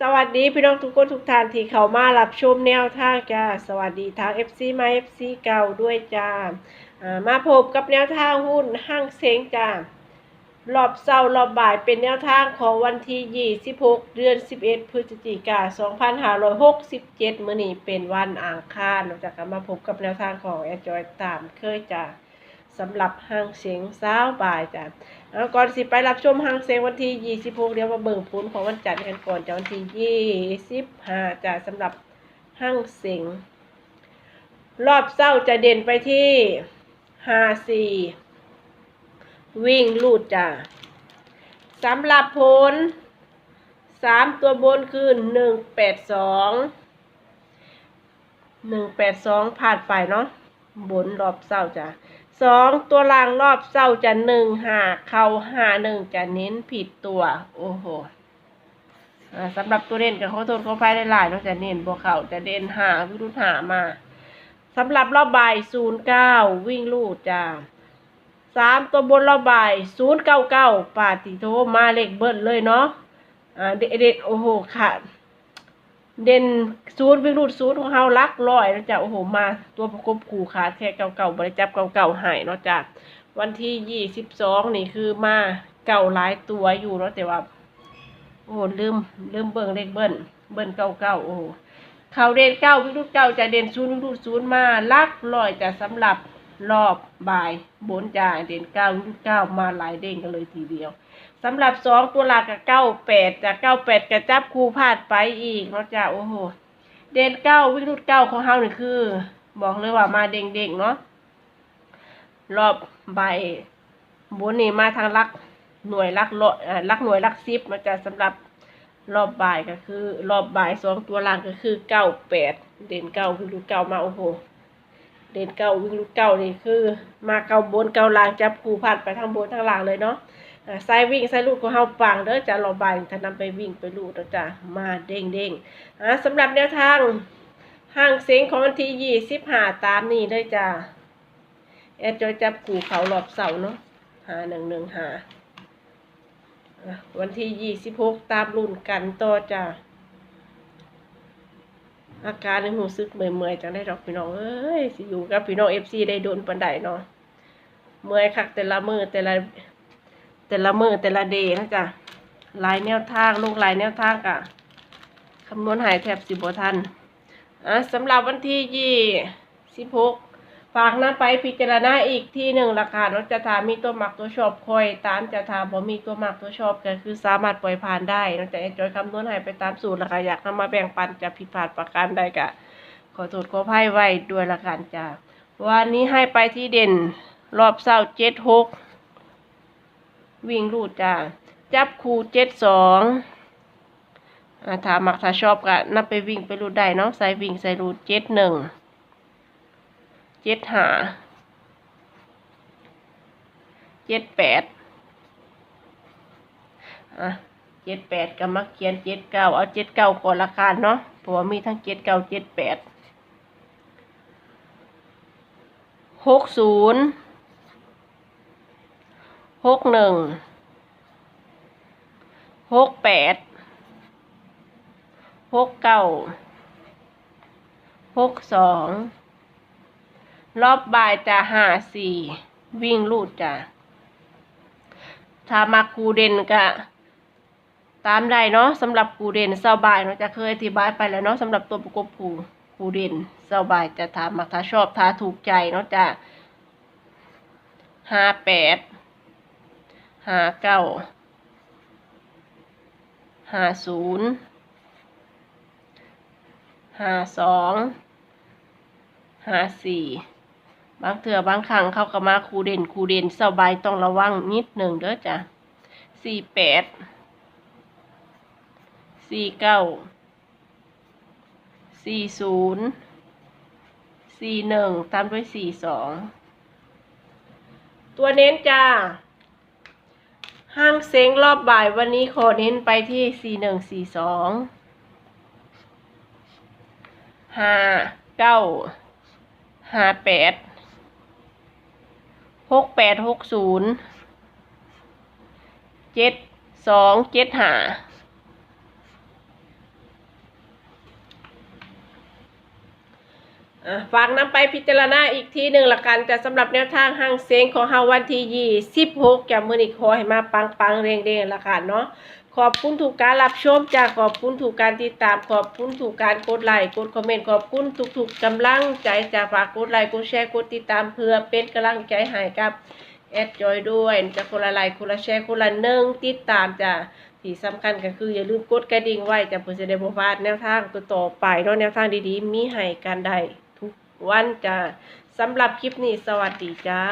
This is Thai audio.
สวัสดีพี่น้องทุกคนทุกท่านที่เข้ามารับชมแนวทางจ้าสวัสดีทาง FC มา FC เก่าด้วยจ้ามาพบกับแนวทางหุ้นห้างเซ็งจ้ารอบเศร้ารอบบ่ายเป็นแนวทางของวันที่ 26 เดือน 11 พฤศจิกายน2567 มื้อนี้เป็นวันอังคารเราจะกลับมาพบกับแนวทางของแอจอยตามเคยจ้า สำหรับห้างเสียงเช้าบ่ายจ้าเอาก่อนสิไปรับชมฮังเซงวันที่ 26 เดี๋ยวมาเบิ่งผลของวันจันทร์กันก่อนจากวันที่ 25จะสำหรับฮังเซงรอบเศร้าจะเด่นไปที่ 54 วิ่งลูดจ้ะสำหรับผล 3 ตัวบนคือ 182 182ผ่านไปเนาะบนรอบเศร้าจ้ะ สองตัวล่างรอบเศร้าจะหนึ่งหาเข้าหาหนึ่งจะเน้นผิดตัว โอ้โหสำหรับตัวเด่นกับขอโทษขอไฟได้หลายนาะจะเน้นบวกเขาจะเด่นหาวิรุธหามาสำหรับรอบบ่ายศูนย์เก้าวิ่งลูดจ้าสามตัวบนรอบบ่ายศูนย์เก้าเก้าปาติโทมาเลขเบิ้ลเลยเนาะอ่าเด็ดเด็ดโอ้โหค่ะ เด่นศูนย์วิ่งรูดศูนย์ของเฮาลักร้อยนะจ๊ะโอ้โหมาตัวประกบขู่ขาแค่เก่าเก่าๆบริจับเก่าเก่าๆหายเนาะจ๊ะวันที่ยี่สิบสองนี่คือมาเก่าหลายตัวอยู่เนาะแต่ว่า โอ้ลืมลืมเบิ่งเลขเบิ้ลเบิ้ลเก่าเก่าๆโอ้เขาเด่นเก้าวิ่งรูดเก้าจะเด่นศูนย์วิ่งรูดศูนย์มาลักร้อยจะสำหรับรอบบ่ายบนจ่าเด่นเก้าวิ่งรูดเก้ามาหลายเด้งกันเลยทีเดียว สำหรับสองตัวหลักกับเก้าแปดจากเก้าแปดกระจับคูพลาดไปอีกเนาะจ้ะโอ้โห เด่นเก้าวิ่งรุดเก้าของเฮานี่คือ บอกเลยว่ามาเด้งๆเนาะรอบใบบนนี่มาทางลักหน่วยลักลอยลักหน่วยลักซิปเนาะจ้ะสำหรับรอบบ่ายก็คือ รอบบ่ายสองตัวล่างก็คือเก้าแปดเด่นเก้าวิ่งรุดเก้ามาโอ้โห เด่นเก้าวิ่งรุดเก้านี่คือ มาเก้าบนเก้าล่างจับคูพลาดไปทางบนทางล่างเลยเนาะ สายวิ่งสายลูดของเฮาปังเด้อจะรอบายถ้านำไปวิ่งไปลูดเด้อจ้ะมาเด้งเด้งอ่าสำหรับแนวทางห้างเสียงของวันที่ยี่สิบห้าตามนี้เลยจ้ะแอดจอยจับขู่เขารอบเสาเนาะหาหนึ่งหนึ่งหาวันที่ยี่สิบหกตามรุ่นกันต่อจ้ะอาการในหูซึกเมื่อยๆจังได้ดอกพี่น้องเอ้ยสิอยู่กับพี่น้องเอฟซีได้โดนปันไดเนาะเมื่อยคักแต่ละมือแต่ละ แต่ละมือแต่ละเดย์นะจ๊ะลายแนวทางลูกลายแนวทางกะคำนวณหายแทบสิบทันอะสำหรับวันที่ยี่สิบหกฝากนะไปพิจารณาอีกที่หนึ่งราคาเนาะจะถามีตัวหมักตัวชอบคอยตามจะถามบ่มีตัวหมักตัวชอบก็คือสามารถปล่อยผ่านได้นาะจะจอยคำนวณหายไปตามสูตรราคาอยากนำมาแบ่งปันจะผิดพลาดประการใดกะขอโทษขออภัยไว้ด้วยละกันจ้ะวันนี้ให้ไปที่เด่นรอบเศร้าเจ็ดหก วิ่งรูดจ้าจับคูเจ็ดสองถ้ามักถ้าชอบก็นับไปวิ่งไปรูดได้เนาะใส่วิ่งใส่รูดเจ็ดหนึ่งเจ็ดหาเจ็ดแปดอะเจ็ดแปดก็มักเขียนเจ็ดเก้าเอาเจ็ดเก้าก่อนละกันเนาะเพราะว่ามีทั้งเจ็ดเก้าเจ็ดแปดหกศูนย์ หกหนึ่งหกแปดหกเก้าหกสองรอบบ่ายจะหาสี่วิ่งลูดจ้ะถ้ามาคูเด่นก็ตามได้เนาะสำหรับคูเด่นเศร้าบ่ายเนาะจะเคยอธิบายไปแล้วเนาะสำหรับตัวประกบคูคูเด่นเศร้าบ่ายจะถามมาถ้าชอบถ้าถูกใจเนาะจะห้าแปด ห้าเก้าห้าศูนย์ห้าสองห้าสี่บางเถื่อบางครั้งเข้าก็มาคูเด่นคูเด่นสบายต้องระวังนิดหนึ่งเด้อจ้ะสี่แปดสี่เก้าสี่ศูนย์สี่หนึ่งตามด้วยสี่สองตัวเน้นจ้า ห้างเซ้งรอบบ่ายวันนี้ขอเน้นไปที่ 4 1เจ็ดสองเจ็ดห้า ฝากนำไปพิจารณาอีกทีหนึ่งละกันจะสำหรับแนวทางห้างเซงของเฮาวันที่ยี่สิบหกจะมือนี้ขอให้มาปังปังๆเรียงเรียงละกันเนาะขอบคุณถูกการรับชมจากขอบคุณถูกการติดตามขอบคุณถูกการกดไลค์กดคอมเมนต์ขอบคุณทุกๆกำลังใจจากฝากกดไลค์กดแชร์กดติดตามเพื่อเป็นกำลังใจให้กับแอดจอยด้วยจะคนละไลค์คนละแชร์คนละหนึ่งติดตามจ้ะที่สำคัญก็คืออย่าลืมกดกระดิ่งไว้จะเพื่อจะได้บพลาดแนวทางตัวต่อไปเนาะแนวทางดีๆ มีให้กันได้ วันจ้าสำหรับคลิปนี้สวัสดีจ้า